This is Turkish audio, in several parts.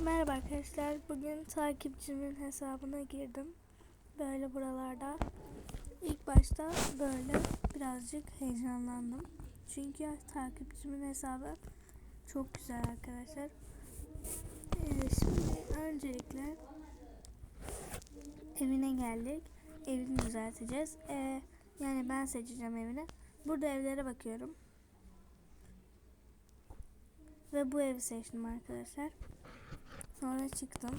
Merhaba arkadaşlar. Bugün takipçimin hesabına girdim. Böyle buralarda. İlk başta böyle birazcık heyecanlandım. Çünkü takipçimin hesabı çok güzel arkadaşlar. Ee, şimdi öncelikle evine geldik. Evini düzelteceğiz. Ee, yani ben seçeceğim evini. Burada evlere bakıyorum. Ve bu evi seçtim arkadaşlar. Sonra çıktım.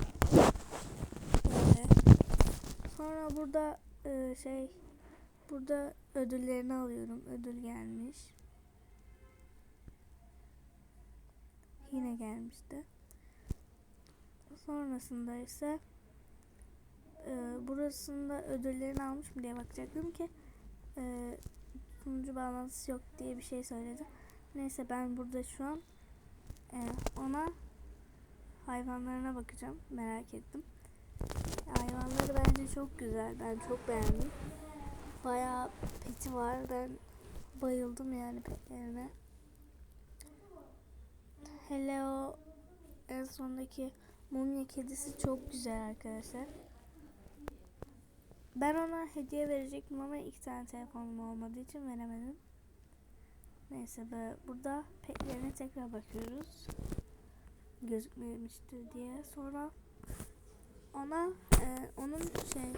Böyle. Sonra burada e, şey burada ödüllerini alıyorum. Ödül gelmiş. Yine gelmişti. Sonrasında ise e, burasında ödüllerini almış mı diye bakacaktım ki e, sunucu bağlantısı yok diye bir şey söyledi. Neyse ben burada şu an e, ona hayvanlarına bakacağım. Merak ettim. Hayvanları bence çok güzel. Ben çok beğendim. Bayağı peti var. Ben bayıldım yani petlerine. Hele o en sondaki mumya kedisi çok güzel arkadaşlar. Ben ona hediye verecektim ama iki tane telefonum olmadığı için veremedim. Neyse böyle burada petlerine tekrar bakıyoruz gözükmemiştir diye. Sonra ona e, onun şey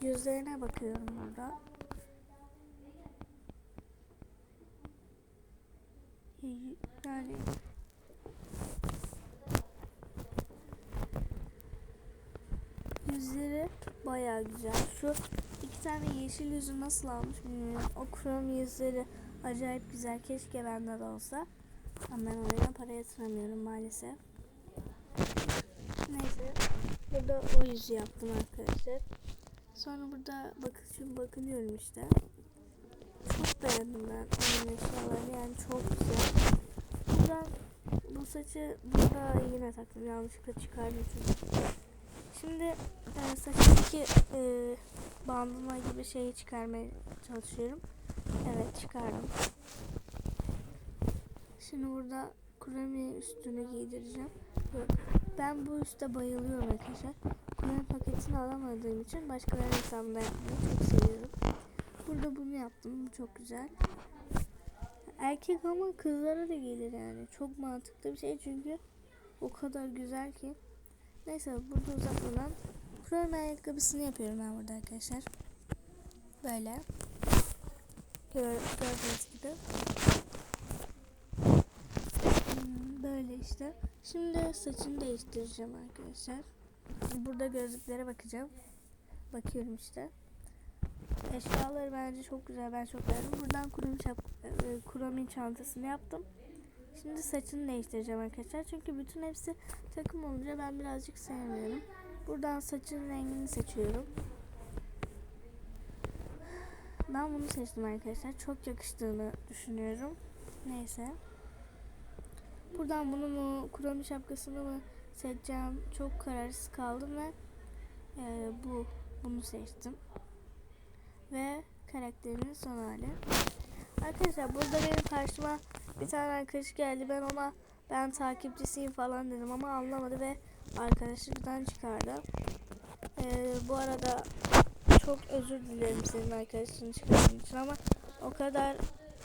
yüzlerine bakıyorum burada. Yani yüzleri bayağı güzel. Şu iki tane yeşil yüzü nasıl almış bilmiyorum. O krom yüzleri acayip güzel. Keşke bende de olsa. Ama ben oraya para yatıramıyorum maalesef. Neyse. Burada o yüzü yaptım arkadaşlar. Sonra burada bakın şimdi bakınıyorum işte. Çok beğendim ben onun eşyalarını yani çok güzel. Buradan bu saçı burada yine taktım yanlışlıkla çıkardım çünkü. Şimdi e, saçındaki e, bandana gibi şeyi çıkarmaya çalışıyorum. Evet çıkardım. Şimdi burada kuremi üstünü giydireceğim. Ben bu üste bayılıyorum arkadaşlar. Kuremi paketini alamadığım için başkalarının hesabında yapmayı çok seviyorum. Burada bunu yaptım. Bu çok güzel. Erkek ama kızlara da gelir yani. Çok mantıklı bir şey çünkü o kadar güzel ki. Neyse burada uzatmadan kuremi ayakkabısını yapıyorum ben burada arkadaşlar. Böyle. Gördüğünüz gibi. Böyle işte. Şimdi saçını değiştireceğim arkadaşlar. Burada gözlüklere bakacağım. Bakıyorum işte. Eşyaları bence çok güzel. Ben çok beğendim. Buradan kurum şap, e, çantasını yaptım. Şimdi saçını değiştireceğim arkadaşlar. Çünkü bütün hepsi takım olunca ben birazcık sevmiyorum. Buradan saçın rengini seçiyorum. Ben bunu seçtim arkadaşlar. Çok yakıştığını düşünüyorum. Neyse. Buradan bunu mu kurami şapkasını mı seçeceğim çok kararsız kaldım ve e, bu bunu seçtim. Ve karakterimin son hali. Arkadaşlar burada benim karşıma bir tane arkadaş geldi. Ben ona ben takipçisiyim falan dedim ama anlamadı ve arkadaşlıktan çıkardı. E, bu arada çok özür dilerim senin arkadaşını çıkardığın için ama o kadar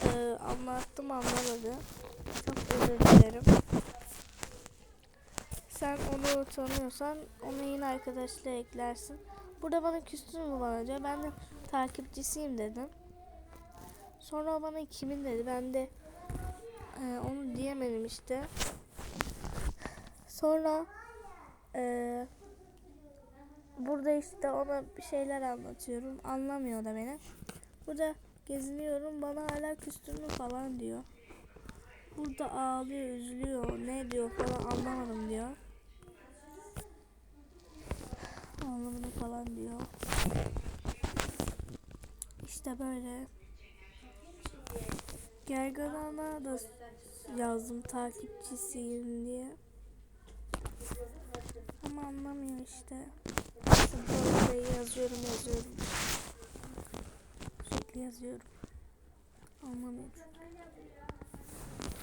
e, anlattım anlamadı. Çok özür dilerim. Sen onu tanıyorsan onu yine arkadaşlığa eklersin. Burada bana küstün mü bana diyor. Ben de takipçisiyim dedim. Sonra o bana kimin dedi. Ben de e, onu diyemedim işte. Sonra e, burada işte ona bir şeyler anlatıyorum. Anlamıyor da beni. Burada geziniyorum. Bana hala küstün mü falan diyor. Burada ağlıyor, üzülüyor, ne diyor falan anlamadım diyor. Anlamadım falan diyor. İşte böyle. Gerganana da yazdım takipçisiyim diye. Ama anlamıyor işte. İşte böyle yazıyorum yazıyorum. Sürekli yazıyorum. Anlamıyor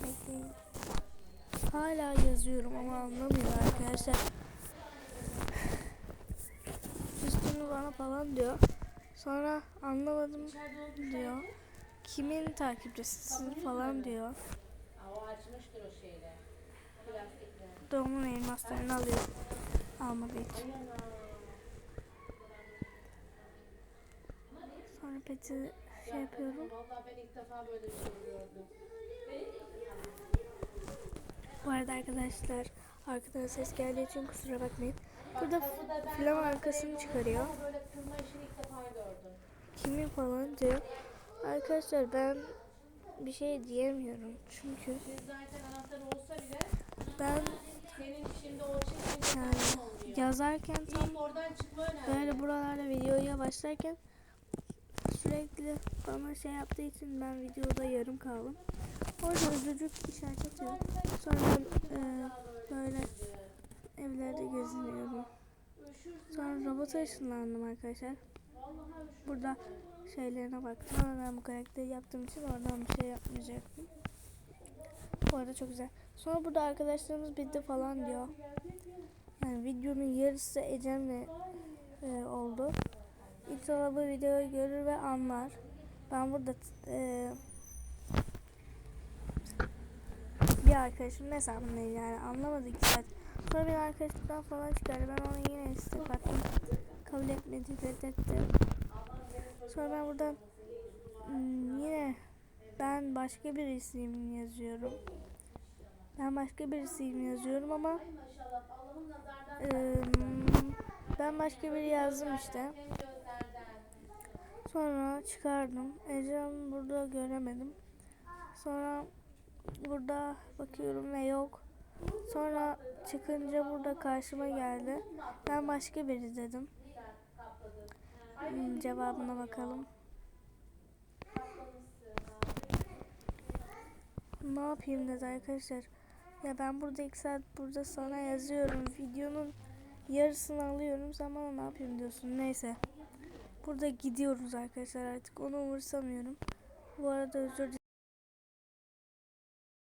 Bekleyin. Hala yazıyorum ama anlamıyor arkadaşlar. Bana falan diyor. Sonra anlamadım diyor. Kimin takipçisisin falan diyor. Doğumun elmaslarını alıyor. Almadığı için. Sonra peti şey yapıyorum. Bu arada arkadaşlar arkadan ses geldiği için kusura bakmayın. Burada flam arkasını çıkarıyor. Kimin falan diyor. Arkadaşlar ben bir şey diyemiyorum. Çünkü ben yani yazarken tam böyle buralarda videoya başlarken sürekli bana şey yaptığı için ben videoda yarım kaldım. Orada ödücük işaret atıyor. Sonra e, böyle evlerde geziniyorum. Sonra robota ışınlandım arkadaşlar. Burada şeylerine baktım ama ben bu karakteri yaptığım için oradan bir şey yapmayacaktım. Bu arada çok güzel. Sonra burada arkadaşlarımız bitti falan diyor. Yani videonun yarısı Ecem'le e, oldu. İnşallah bu videoyu görür ve anlar. Ben burada e, bir arkadaşımın hesabındayım yani anlamadı ki zaten. Sonra bir arkadaşlıktan falan çıkardı. Ben ona yine istek attım. Kabul etmedi, reddetti. Sonra ben buradan hmm, yine ben başka birisiyim yazıyorum. Ben başka birisiyim yazıyorum ama eee, ben başka biri yazdım işte. Sonra çıkardım. Ecem burada göremedim. Sonra burada bakıyorum ve yok. Sonra çıkınca burada karşıma geldi. Ben başka biri dedim. Hmm, cevabına bakalım. Ne yapayım dedi arkadaşlar. Ya ben burada iki saat burada sana yazıyorum. Videonun yarısını alıyorum. Sen bana ne yapayım diyorsun. Neyse. Burada gidiyoruz arkadaşlar artık. Onu umursamıyorum. Bu arada özür dilerim.